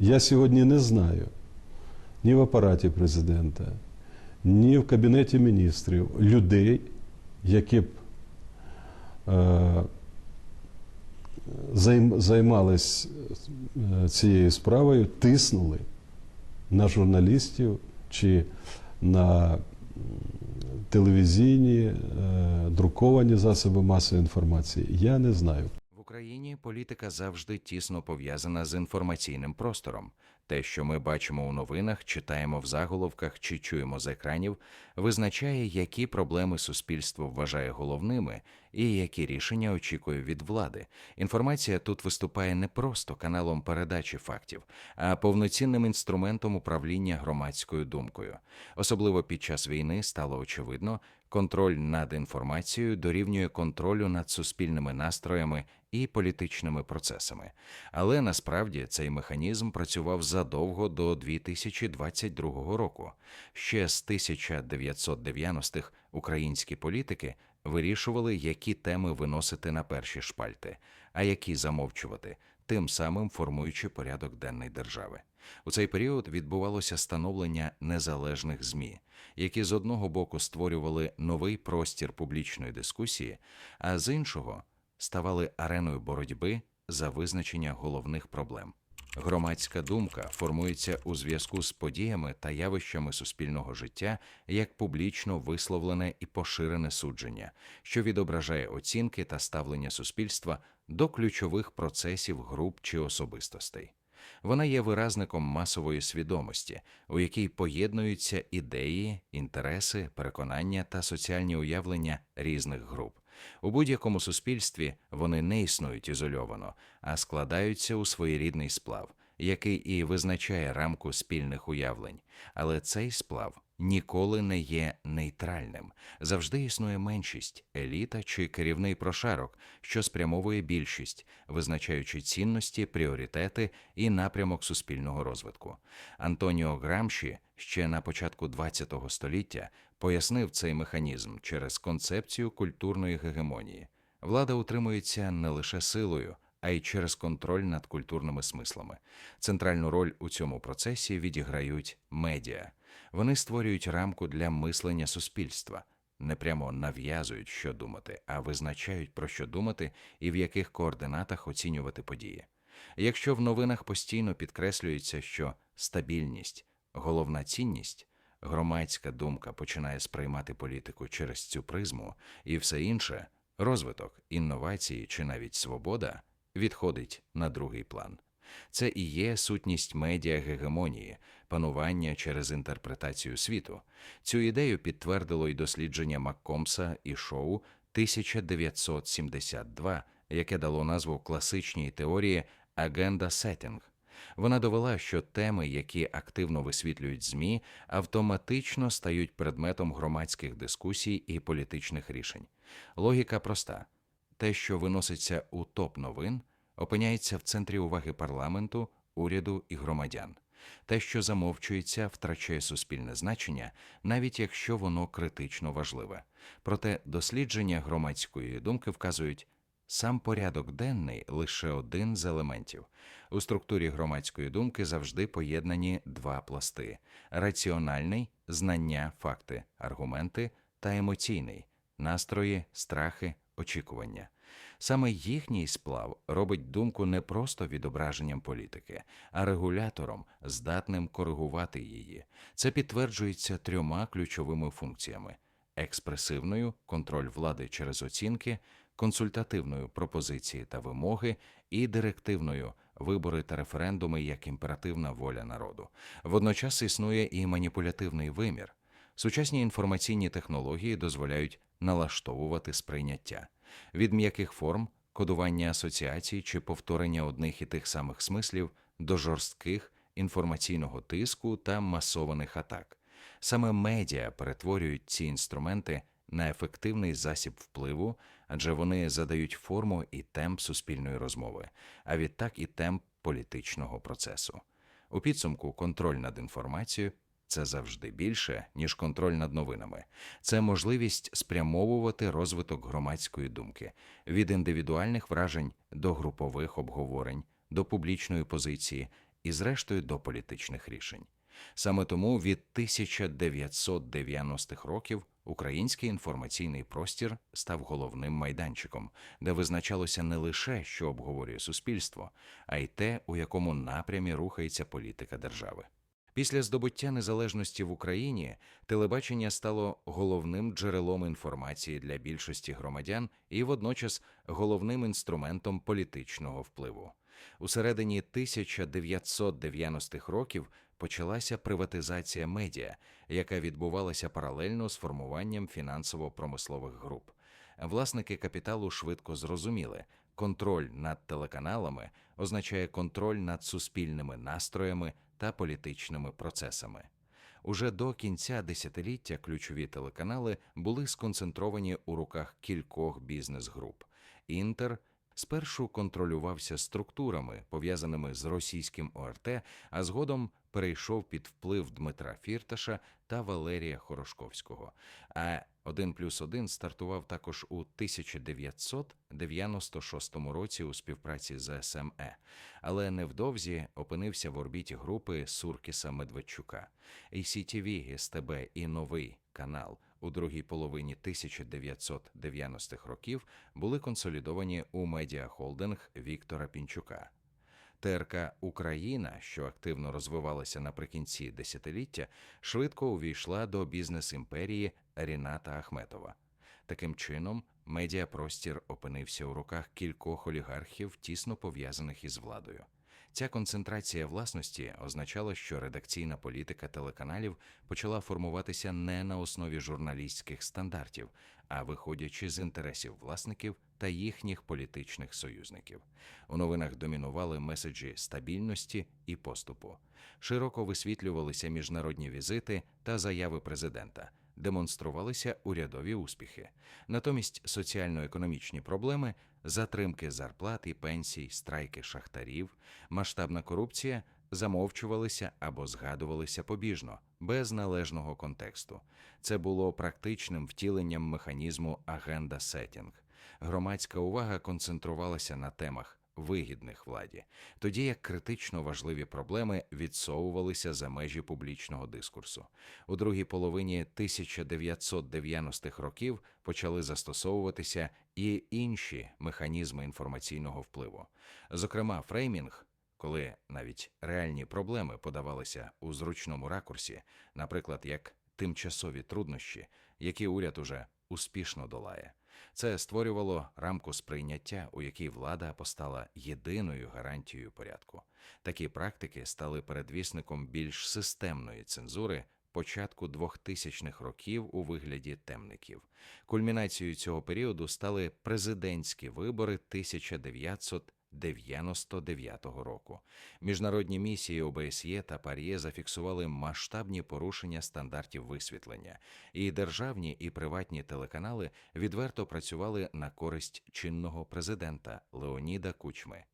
Я сьогодні не знаю ні в апараті президента, ні в кабінеті міністрів людей, які б е, займались е, цією справою, тиснули на журналістів чи на телевізійні, е, друковані засоби масової інформації. Я не знаю. Україні політика завжди тісно пов'язана з інформаційним простором. Те, що ми бачимо у новинах, читаємо в заголовках чи чуємо з екранів, визначає, які проблеми суспільство вважає головними і які рішення очікує від влади. Інформація тут виступає не просто каналом передачі фактів, а повноцінним інструментом управління громадською думкою. Особливо під час війни стало очевидно, контроль над інформацією дорівнює контролю над суспільними настроями і політичними процесами. Але насправді цей механізм працював задовго до 2022 року. Ще з 1990-х українські політики вирішували, які теми виносити на перші шпальти, а які замовчувати, тим самим формуючи порядок денний держави. У цей період відбувалося становлення незалежних ЗМІ, які з одного боку створювали новий простір публічної дискусії, а з іншого ставали ареною боротьби за визначення головних проблем. Громадська думка формується у зв'язку з подіями та явищами суспільного життя як публічно висловлене і поширене судження, що відображає оцінки та ставлення суспільства до ключових процесів груп чи особистостей. Вона є виразником масової свідомості, у якій поєднуються ідеї, інтереси, переконання та соціальні уявлення різних груп. У будь-якому суспільстві вони не існують ізольовано, а складаються у своєрідний сплав, який і визначає рамку спільних уявлень. Але цей сплав ніколи не є нейтральним. Завжди існує меншість, еліта чи керівний прошарок, що спрямовує більшість, визначаючи цінності, пріоритети і напрямок суспільного розвитку. Антоніо Грамші ще на початку ХХ століття пояснив цей механізм через концепцію культурної гегемонії. Влада утримується не лише силою, а й через контроль над культурними смислами. Центральну роль у цьому процесі відіграють медіа. Вони створюють рамку для мислення суспільства, не прямо нав'язують, що думати, а визначають, про що думати і в яких координатах оцінювати події. Якщо в новинах постійно підкреслюється, що стабільність головна цінність, громадська думка починає сприймати політику через цю призму, і все інше розвиток, інновації чи навіть свобода відходить на другий план. Це і є сутність медіа гегемонії, панування через інтерпретацію світу. Цю ідею підтвердило й дослідження Маккомса і Шоу 1972, яке дало назву класичній теорії агенда сеттінг. Вона довела, що теми, які активно висвітлюють ЗМІ, автоматично стають предметом громадських дискусій і політичних рішень. Логіка проста: те, що виноситься у топ новин, опиняється в центрі уваги парламенту, уряду і громадян. Те, що замовчується, втрачає суспільне значення, навіть якщо воно критично важливе. Проте дослідження громадської думки вказують, сам порядок денний лише один з елементів. У структурі громадської думки завжди поєднані два пласти: раціональний знання, факти, аргументи та емоційний настрої, страхи, очікування. Саме їхній сплав робить думку не просто відображенням політики, а регулятором, здатним коригувати її. Це підтверджується трьома ключовими функціями: експресивною контроль влади через оцінки, консультативною пропозиції та вимоги, і директивною вибори та референдуми як імперативна воля народу. Водночас існує і маніпулятивний вимір. Сучасні інформаційні технології дозволяють налаштовувати сприйняття від м'яких форм, кодування асоціацій чи повторення одних і тих самих смислів до жорстких інформаційного тиску та масованих атак. Саме медіа перетворюють ці інструменти на ефективний засіб впливу, адже вони задають форму і темп суспільної розмови, а відтак і темп політичного процесу. У підсумку контроль над інформацією це завжди більше, ніж контроль над новинами. Це можливість спрямовувати розвиток громадської думки від індивідуальних вражень до групових обговорень, до публічної позиції і, зрештою, до політичних рішень. Саме тому від 1990-х років український інформаційний простір став головним майданчиком, де визначалося не лише, що обговорює суспільство, а й те, у якому напрямі рухається політика держави. Після здобуття незалежності в Україні телебачення стало головним джерелом інформації для більшості громадян і водночас головним інструментом політичного впливу. У середині 1990-х років почалася приватизація медіа, яка відбувалася паралельно з формуванням фінансово-промислових груп. Власники капіталу швидко зрозуміли, контроль над телеканалами означає контроль над суспільними настроями та політичними процесами. Уже до кінця десятиліття ключові телеканали були сконцентровані у руках кількох бізнес-груп. Інтер спершу контролювався структурами, пов'язаними з російським ОРТ, а згодом перейшов під вплив Дмитра Фірташа та Валерія Хорошковського. А 1 плюс 1 стартував також у 1996 році у співпраці з СМЕ, але невдовзі опинився в орбіті групи Суркіса Медведчука. ACTV, СТБ і новий канал у другій половині 1990-х років були консолідовані у медіахолдинг Віктора Пінчука. ТРК Україна, що активно розвивалася наприкінці десятиліття, швидко увійшла до бізнес-імперії Ріната Ахметова. Таким чином, медіапростір опинився у руках кількох олігархів, тісно пов'язаних із владою. Ця концентрація власності означала, що редакційна політика телеканалів почала формуватися не на основі журналістських стандартів, а виходячи з інтересів власників та їхніх політичних союзників. У новинах домінували меседжі стабільності і поступу. Широко висвітлювалися міжнародні візити та заяви президента. Демонструвалися урядові успіхи. Натомість соціально-економічні проблеми, затримки зарплат і пенсій, страйки шахтарів, масштабна корупція замовчувалися або згадувалися побіжно, без належного контексту. Це було практичним втіленням механізму агенда сетінг. Громадська увага концентрувалася на темах вигідних владі, тоді як критично важливі проблеми відсовувалися за межі публічного дискурсу. У другій половині 1990-х років почали застосовуватися і інші механізми інформаційного впливу, зокрема, фреймінг. Коли навіть реальні проблеми подавалися у зручному ракурсі, наприклад, як тимчасові труднощі, які уряд уже успішно долає. Це створювало рамку сприйняття, у якій влада постала єдиною гарантією порядку. Такі практики стали передвісником більш системної цензури початку 2000-х років у вигляді темників. Кульмінацією цього періоду стали президентські вибори 1900 99-го року міжнародні місії ОБСЄ та ПАРЄ зафіксували масштабні порушення стандартів висвітлення, і державні і приватні телеканали відверто працювали на користь чинного президента Леоніда Кучми.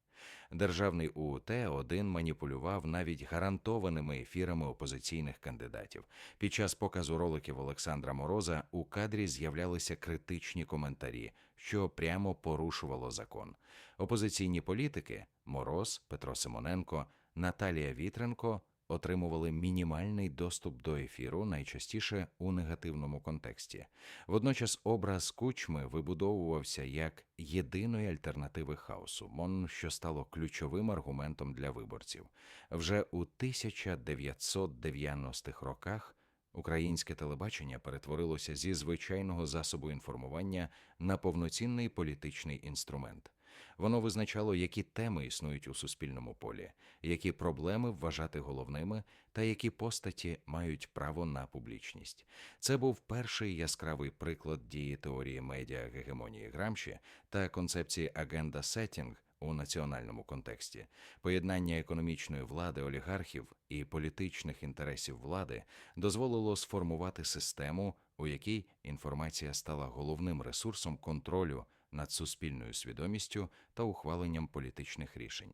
Державний УУТ один маніпулював навіть гарантованими ефірами опозиційних кандидатів. Під час показу роликів Олександра Мороза у кадрі з'являлися критичні коментарі, що прямо порушувало закон. Опозиційні політики Мороз, Петро Симоненко, Наталія Вітренко отримували мінімальний доступ до ефіру, найчастіше у негативному контексті. Водночас образ кучми вибудовувався як єдиної альтернативи хаосу, мон, що стало ключовим аргументом для виборців. Вже у 1990-х роках. Українське телебачення перетворилося зі звичайного засобу інформування на повноцінний політичний інструмент. Воно визначало, які теми існують у суспільному полі, які проблеми вважати головними, та які постаті мають право на публічність. Це був перший яскравий приклад дії теорії медіа гегемонії Грамші та концепції агенда сеттінг у національному контексті. Поєднання економічної влади олігархів і політичних інтересів влади дозволило сформувати систему, у якій інформація стала головним ресурсом контролю над суспільною свідомістю та ухваленням політичних рішень.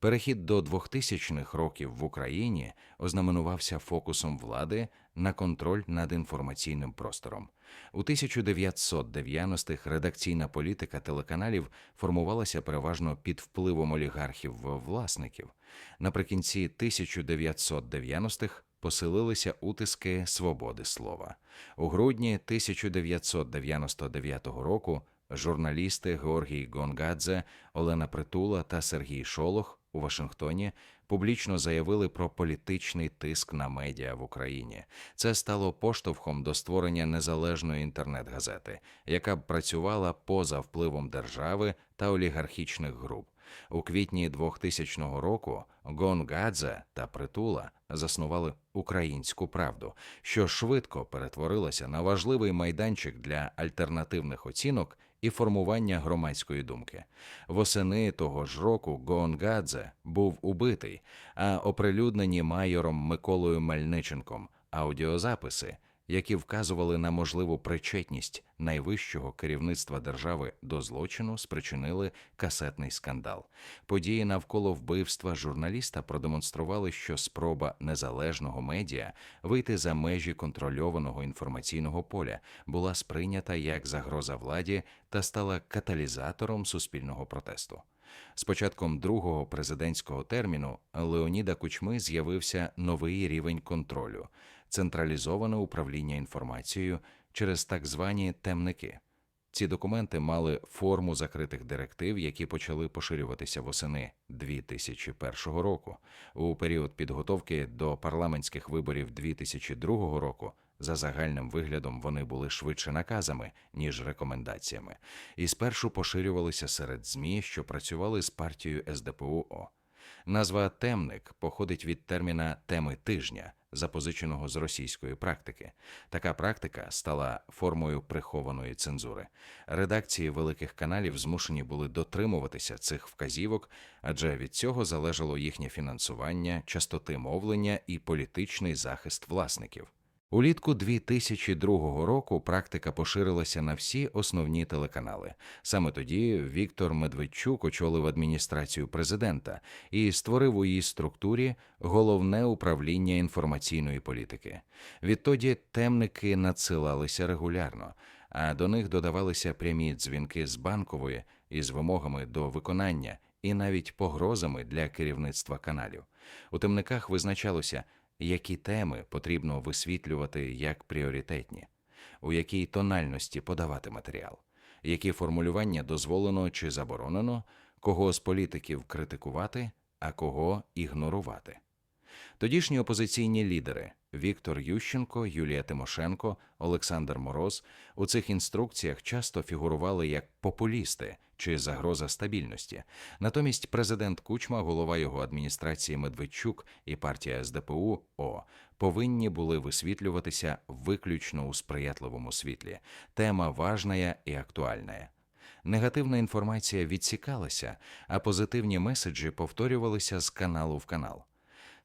Перехід до 2000-х років в Україні ознаменувався фокусом влади на контроль над інформаційним простором. У 1990-х редакційна політика телеканалів формувалася переважно під впливом олігархів власників. Наприкінці 1990-х поселилися утиски свободи слова. У грудні 1999 року журналісти Георгій Гонгадзе, Олена Притула та Сергій Шолох у Вашингтоні публічно заявили про політичний тиск на медіа в Україні. Це стало поштовхом до створення незалежної інтернет-газети, яка б працювала поза впливом держави та олігархічних груп. У квітні 2000 року Гонгадзе та Притула заснували українську правду, що швидко перетворилося на важливий майданчик для альтернативних оцінок і формування громадської думки. Восени того ж року Гонгадзе був убитий, а оприлюднені майором Миколою Мельниченком аудіозаписи, які вказували на можливу причетність найвищого керівництва держави до злочину, спричинили касетний скандал. Події навколо вбивства журналіста продемонстрували, що спроба незалежного медіа вийти за межі контрольованого інформаційного поля була сприйнята як загроза владі та стала каталізатором суспільного протесту. З початком другого президентського терміну Леоніда Кучми з'явився новий рівень контролю централізоване управління інформацією через так звані темники. Ці документи мали форму закритих директив, які почали поширюватися восени 2001 року. У період підготовки до парламентських виборів 2002 року за загальним виглядом вони були швидше наказами, ніж рекомендаціями, і спершу поширювалися серед ЗМІ, що працювали з партією СДПУО. Назва темник походить від терміна теми тижня, запозиченого з російської практики. Така практика стала формою прихованої цензури. Редакції великих каналів змушені були дотримуватися цих вказівок, адже від цього залежало їхнє фінансування, частоти мовлення і політичний захист власників. Улітку 2002 року практика поширилася на всі основні телеканали. Саме тоді Віктор Медведчук очолив адміністрацію президента і створив у її структурі головне управління інформаційної політики. Відтоді темники надсилалися регулярно, а до них додавалися прямі дзвінки з банкової із вимогами до виконання і навіть погрозами для керівництва каналів. У темниках визначалося які теми потрібно висвітлювати як пріоритетні, у якій тональності подавати матеріал, які формулювання дозволено чи заборонено, кого з політиків критикувати, а кого ігнорувати. Тодішні опозиційні лідери Віктор Ющенко, Юлія Тимошенко, Олександр Мороз у цих інструкціях часто фігурували як популісти чи загроза стабільності. Натомість президент Кучма, голова його адміністрації Медведчук і партія СДПУ О повинні були висвітлюватися виключно у сприятливому світлі. Тема важна і актуальна. Негативна інформація відсікалася, а позитивні меседжі повторювалися з каналу в канал.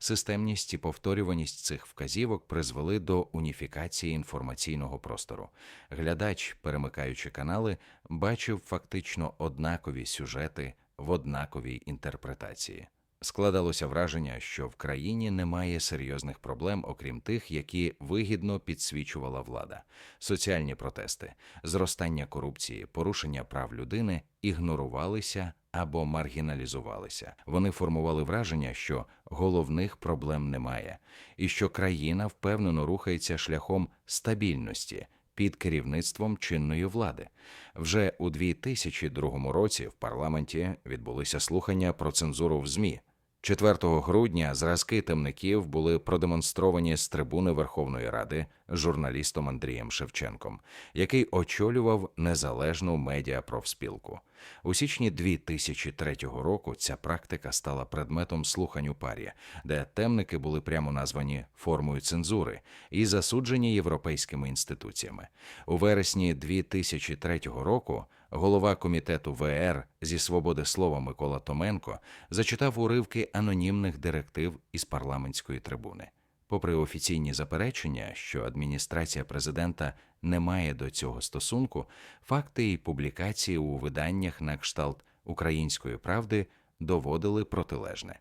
Системність і повторюваність цих вказівок призвели до уніфікації інформаційного простору. Глядач, перемикаючи канали, бачив фактично однакові сюжети в однаковій інтерпретації. Складалося враження, що в країні немає серйозних проблем, окрім тих, які вигідно підсвічувала влада: соціальні протести, зростання корупції, порушення прав людини ігнорувалися або маргіналізувалися. Вони формували враження, що головних проблем немає, і що країна впевнено рухається шляхом стабільності. Під керівництвом чинної влади вже у 2002 році в парламенті відбулися слухання про цензуру в ЗМІ. 4 грудня зразки темників були продемонстровані з трибуни Верховної Ради журналістом Андрієм Шевченком, який очолював незалежну медіапрофспілку. У січні 2003 року ця практика стала предметом слухань у парі, де темники були прямо названі формою цензури і засуджені європейськими інституціями. У вересні 2003 року голова комітету ВР зі свободи слова Микола Томенко зачитав уривки анонімних директив із парламентської трибуни. Попри офіційні заперечення, що адміністрація президента не має до цього стосунку, факти і публікації у виданнях на кшталт української правди доводили протилежне.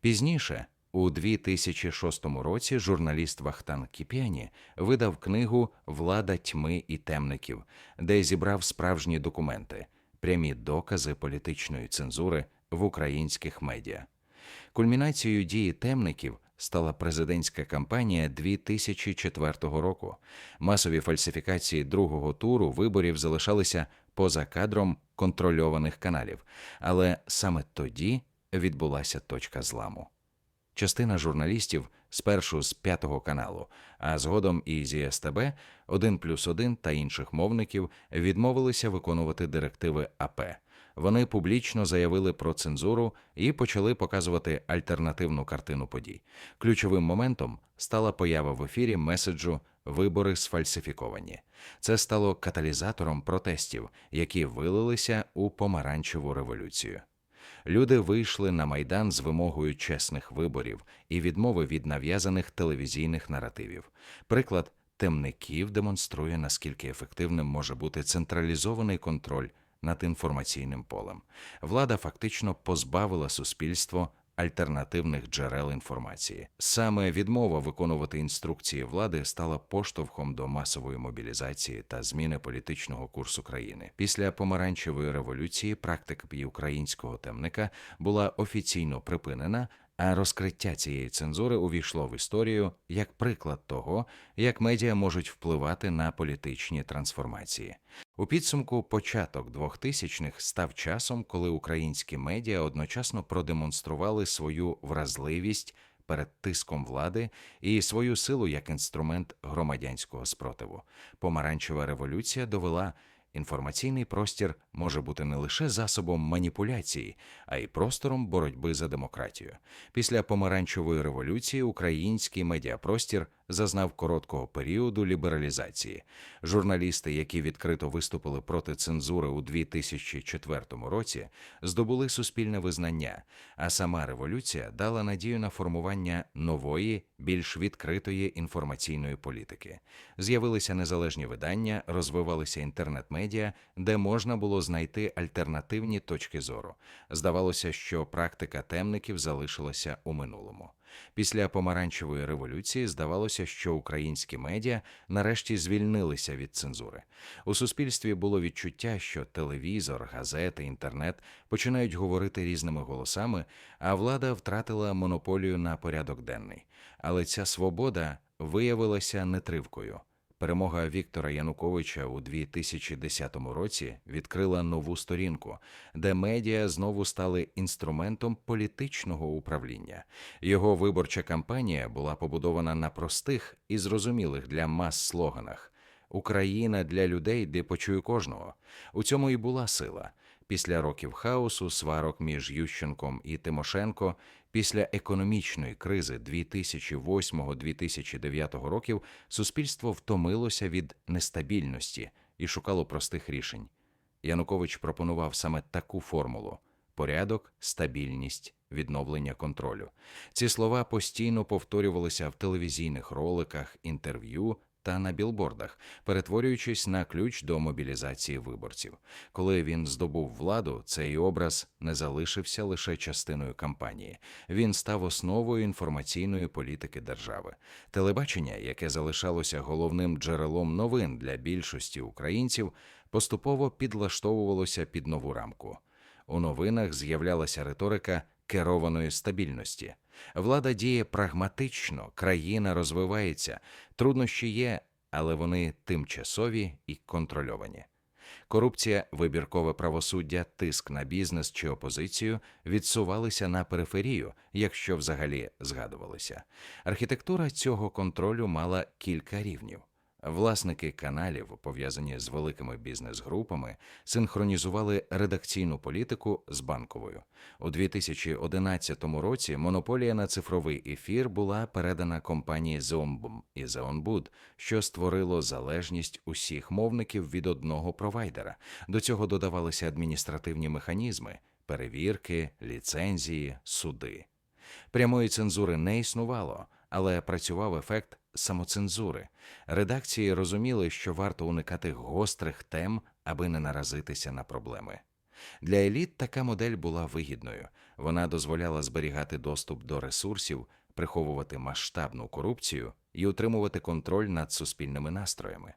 Пізніше, у 2006 році, журналіст Вахтан Кіп'яні видав книгу Влада тьми і темників, де зібрав справжні документи, прямі докази політичної цензури в українських медіа. Кульмінацією дії темників стала президентська кампанія 2004 року. Масові фальсифікації другого туру виборів залишалися поза кадром контрольованих каналів, але саме тоді відбулася точка зламу. Частина журналістів спершу з п'ятого каналу, а згодом і зі СТБ, 1 плюс 1 та інших мовників відмовилися виконувати директиви АП. Вони публічно заявили про цензуру і почали показувати альтернативну картину подій. Ключовим моментом стала поява в ефірі меседжу Вибори сфальсифіковані. Це стало каталізатором протестів, які вилилися у помаранчеву революцію. Люди вийшли на майдан з вимогою чесних виборів і відмови від нав'язаних телевізійних наративів. Приклад темників демонструє, наскільки ефективним може бути централізований контроль над інформаційним полем. Влада фактично позбавила суспільство альтернативних джерел інформації. Саме відмова виконувати інструкції влади стала поштовхом до масової мобілізації та зміни політичного курсу країни. Після помаранчевої революції практика українського темника була офіційно припинена. А розкриття цієї цензури увійшло в історію як приклад того, як медіа можуть впливати на політичні трансформації. У підсумку початок 2000-х став часом, коли українські медіа одночасно продемонстрували свою вразливість перед тиском влади і свою силу як інструмент громадянського спротиву. Помаранчева революція довела. Інформаційний простір може бути не лише засобом маніпуляції, а й простором боротьби за демократію. Після помаранчевої революції український медіапростір зазнав короткого періоду лібералізації. Журналісти, які відкрито виступили проти цензури у 2004 році, здобули суспільне визнання, а сама революція дала надію на формування нової, більш відкритої інформаційної політики. З'явилися незалежні видання, розвивалися інтернет-медіа, де можна було знайти альтернативні точки зору. Здавалося, що практика темників залишилася у минулому. Після помаранчевої революції здавалося, що українські медіа нарешті звільнилися від цензури. У суспільстві було відчуття, що телевізор, газети, інтернет починають говорити різними голосами, а влада втратила монополію на порядок денний. Але ця свобода виявилася нетривкою. Перемога Віктора Януковича у 2010 році відкрила нову сторінку, де медіа знову стали інструментом політичного управління. Його виборча кампанія була побудована на простих і зрозумілих для мас слоганах: Україна для людей, де почую кожного. У цьому і була сила. Після років хаосу, сварок між Ющенком і Тимошенко, після економічної кризи 2008-2009 років суспільство втомилося від нестабільності і шукало простих рішень. Янукович пропонував саме таку формулу: порядок, стабільність, відновлення контролю. Ці слова постійно повторювалися в телевізійних роликах, інтерв'ю та на білбордах, перетворюючись на ключ до мобілізації виборців. Коли він здобув владу, цей образ не залишився лише частиною кампанії. Він став основою інформаційної політики держави. Телебачення, яке залишалося головним джерелом новин для більшості українців, поступово підлаштовувалося під нову рамку. У новинах з'являлася риторика керованої стабільності. Влада діє прагматично, країна розвивається, труднощі є, але вони тимчасові і контрольовані. Корупція, вибіркове правосуддя, тиск на бізнес чи опозицію відсувалися на периферію, якщо взагалі згадувалися. Архітектура цього контролю мала кілька рівнів. Власники каналів, пов'язані з великими бізнес-групами, синхронізували редакційну політику з банковою. У 2011 році монополія на цифровий ефір була передана компанії Zombom і Zeonbud, що створило залежність усіх мовників від одного провайдера. До цього додавалися адміністративні механізми, перевірки, ліцензії, суди. Прямої цензури не існувало, але працював ефект самоцензури. Редакції розуміли, що варто уникати гострих тем, аби не наразитися на проблеми. Для еліт така модель була вигідною. Вона дозволяла зберігати доступ до ресурсів, приховувати масштабну корупцію і утримувати контроль над суспільними настроями.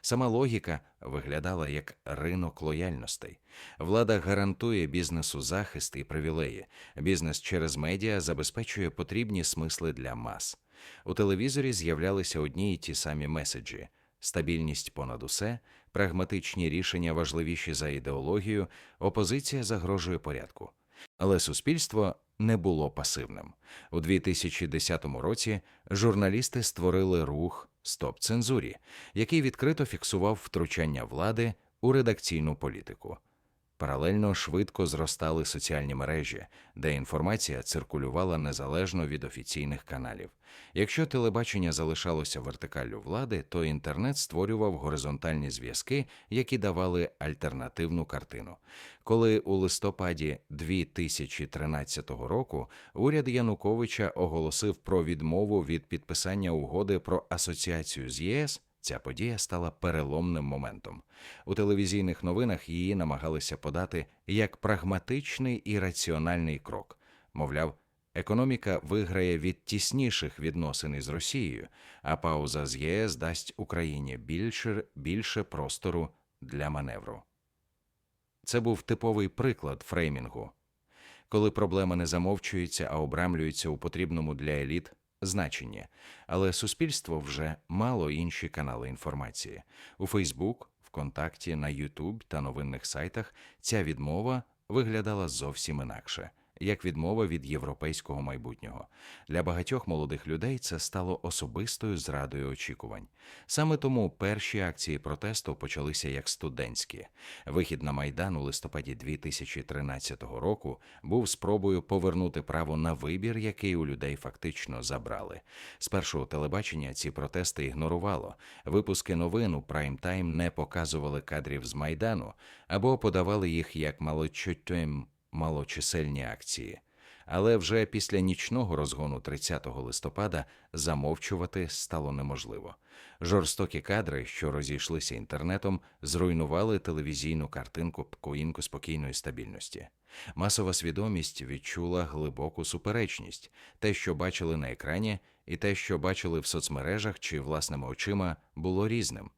Сама логіка виглядала як ринок лояльностей. Влада гарантує бізнесу захист і привілеї. Бізнес через медіа забезпечує потрібні смисли для мас. У телевізорі з'являлися одні й ті самі меседжі: стабільність понад усе, прагматичні рішення важливіші за ідеологію, опозиція загрожує порядку. Але суспільство не було пасивним. У 2010 році журналісти створили рух Стоп цензурі, який відкрито фіксував втручання влади у редакційну політику. Паралельно швидко зростали соціальні мережі, де інформація циркулювала незалежно від офіційних каналів. Якщо телебачення залишалося вертикаллю влади, то інтернет створював горизонтальні зв'язки, які давали альтернативну картину. Коли у листопаді 2013 року уряд Януковича оголосив про відмову від підписання угоди про асоціацію з ЄС, ця подія стала переломним моментом. У телевізійних новинах її намагалися подати як прагматичний і раціональний крок. Мовляв, економіка виграє від тісніших відносин із Росією, а пауза з ЄС дасть Україні більше, більше простору для маневру. Це був типовий приклад фреймінгу, коли проблема не замовчується, а обрамлюється у потрібному для еліт значенні. Але суспільство вже мало інші канали інформації. У Фейсбук, ВКонтакті, на Ютуб та новинних сайтах ця відмова виглядала зовсім інакше. Як відмова від європейського майбутнього для багатьох молодих людей це стало особистою зрадою очікувань. Саме тому перші акції протесту почалися як студентські. Вихід на майдан у листопаді 2013 року був спробою повернути право на вибір, який у людей фактично забрали. Спершу телебачення ці протести ігнорувало. Випуски новин у прайм-тайм не показували кадрів з майдану або подавали їх як малочутим малочисельні акції. Але вже після нічного розгону 30 листопада замовчувати стало неможливо. Жорстокі кадри, що розійшлися інтернетом, зруйнували телевізійну картинку коїнку спокійної стабільності. Масова свідомість відчула глибоку суперечність те, що бачили на екрані, і те, що бачили в соцмережах чи власними очима, було різним.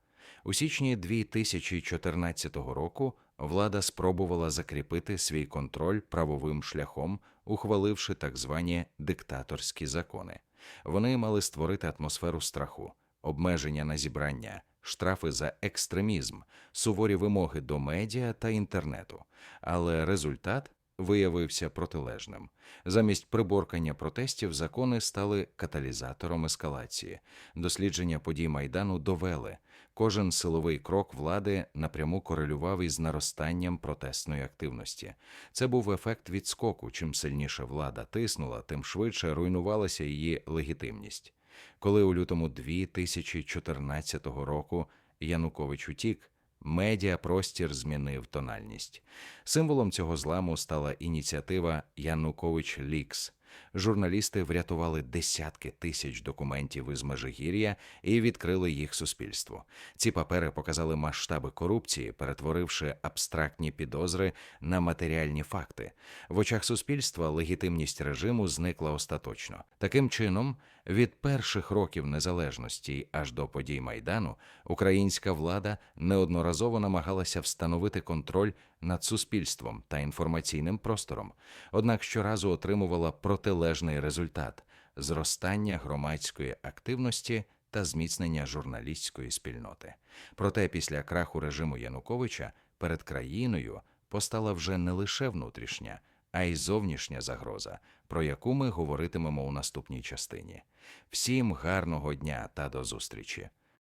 У січні 2014 року влада спробувала закріпити свій контроль правовим шляхом, ухваливши так звані диктаторські закони. Вони мали створити атмосферу страху, обмеження на зібрання, штрафи за екстремізм, суворі вимоги до медіа та інтернету. Але результат виявився протилежним. Замість приборкання протестів закони стали каталізатором ескалації. Дослідження подій майдану довели. Кожен силовий крок влади напряму корелював із наростанням протестної активності. Це був ефект відскоку. Чим сильніше влада тиснула, тим швидше руйнувалася її легітимність. Коли у лютому 2014 року Янукович утік, медіапростір змінив тональність. Символом цього зламу стала ініціатива Янукович Лікс. Журналісти врятували десятки тисяч документів із Межигір'я і відкрили їх суспільству. Ці папери показали масштаби корупції, перетворивши абстрактні підозри на матеріальні факти. В очах суспільства легітимність режиму зникла остаточно. Таким чином, від перших років незалежності аж до подій майдану, українська влада неодноразово намагалася встановити контроль над суспільством та інформаційним простором, однак щоразу отримувала протилежний результат зростання громадської активності та зміцнення журналістської спільноти. Проте після краху режиму Януковича перед країною постала вже не лише внутрішня, а й зовнішня загроза, про яку ми говоритимемо у наступній частині. Всім гарного дня та до зустрічі!